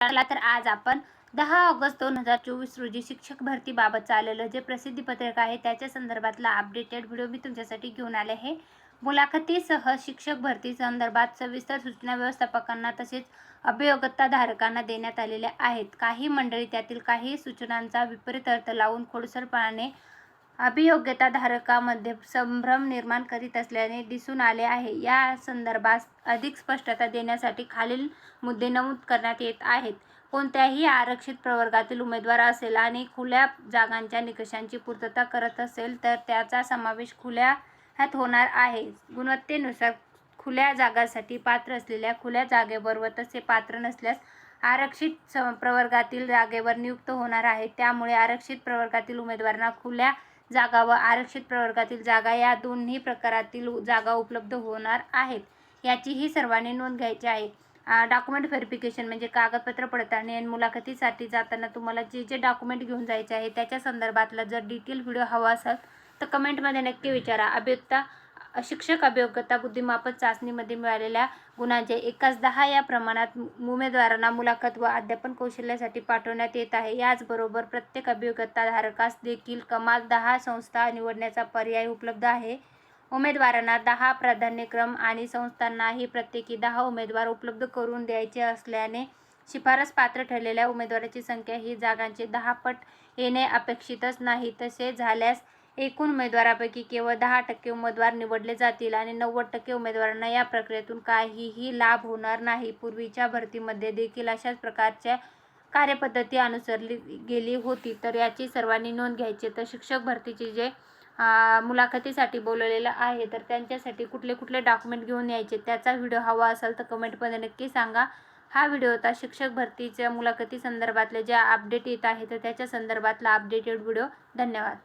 चला तर आज आपण दहा ऑगस्ट दोन हजार चोवीस रोजी शिक्षक भरतीबाबत आलेलं जे प्रसिद्धी पत्रक आहे त्याच्या संदर्भातला अपडेटेड व्हिडिओ मी तुमच्यासाठी घेऊन आले आहे. मुलाखतीसह शिक्षक भरती संदर्भात सविस्तर सूचना व्यवस्थापकांना तसेच अभियोगताधारकांना देण्यात आलेल्या आहेत. काही मंडळी त्यातील काही सूचनांचा विपरीत अर्थ लावून खोडसरपणाने अभियोग्यताधारकामध्ये संभ्रम निर्माण करीत असल्याने दिसून आले आहे. या संदर्भात अधिक स्पष्टता देण्यासाठी खालील मुद्दे नमूद करण्यात येत आहेत. कोणत्याही आरक्षित प्रवर्गातील उमेदवार असेल आणि खुल्या जागांच्या निकषांची पूर्तता करत असेल तर त्याचा समावेश खुल्या ह्यात होणार आहे. गुणवत्तेनुसार खुल्या जागासाठी पात्र असलेल्या खुल्या जागेवर व तसे पात्र नसल्यास आरक्षित स प्रवर्गातील जागेवर नियुक्त होणार आहे. त्यामुळे आरक्षित प्रवर्गातील उमेदवारांना खुल्या जागा व आरक्षित प्रवर्गातील जागा या दोन्ही प्रकारातील जागा उपलब्ध होणार आहेत. याचीही सर्वांनी नोंद घ्यायची आहे. डॉक्युमेंट व्हेरिफिकेशन म्हणजे कागदपत्र पडताळणी आणि मुलाखतीसाठी जाताना तुम्हाला जे जे डॉक्युमेंट घेऊन जायचे आहे त्याच्या संदर्भातला जर डिटेल व्हिडिओ हवा असेल तर कमेंटमध्ये नक्की विचारा. अभियुक्ता शिक्षक अभियोग्यता बुद्धिमापन चाचणीमध्ये मिळालेल्या गुणांचे एकाच दहा या प्रमाणात उमेदवारांना मुलाखत व अध्यापन कौशल्यासाठी पाठवण्यात येत आहे. याचबरोबर प्रत्येक अभियोग्यताधारकास देखील कमाल दहा संस्था निवडण्याचा पर्याय उपलब्ध आहे. उमेदवारांना दहा प्राधान्यक्रम आणि संस्थांनाही प्रत्येकी दहा उमेदवार उपलब्ध करून द्यायचे असल्याने शिफारस पात्र ठरलेल्या उमेदवाराची संख्या ही जागांचे दहा पट येणे अपेक्षितच नाही. तसे झाल्यास एकूण उमेदवारापैकी केवळ दहा टक्के उमेदवार निवडले जातील आणि नव्वद टक्के उमेदवारांना या प्रक्रियेतून काहीही लाभ होणार नाही. पूर्वीच्या भरतीमध्ये देखील अशाच प्रकारच्या कार्यपद्धती अनुसरली गेली होती. तर याची सर्वांनी नोंद घ्यायची तर शिक्षक भरतीचे जे मुलाखतीसाठी बोलवलेलं आहे तर त्यांच्यासाठी कुठले कुठले डॉक्युमेंट घेऊन यायचे त्याचा व्हिडिओ हवा असेल तर कमेंटमध्ये नक्की सांगा. हा व्हिडिओ होता शिक्षक भरतीच्या मुलाखती संदर्भातले जे अपडेट येत आहे तर त्याच्या संदर्भातला अपडेटेड व्हिडिओ. धन्यवाद.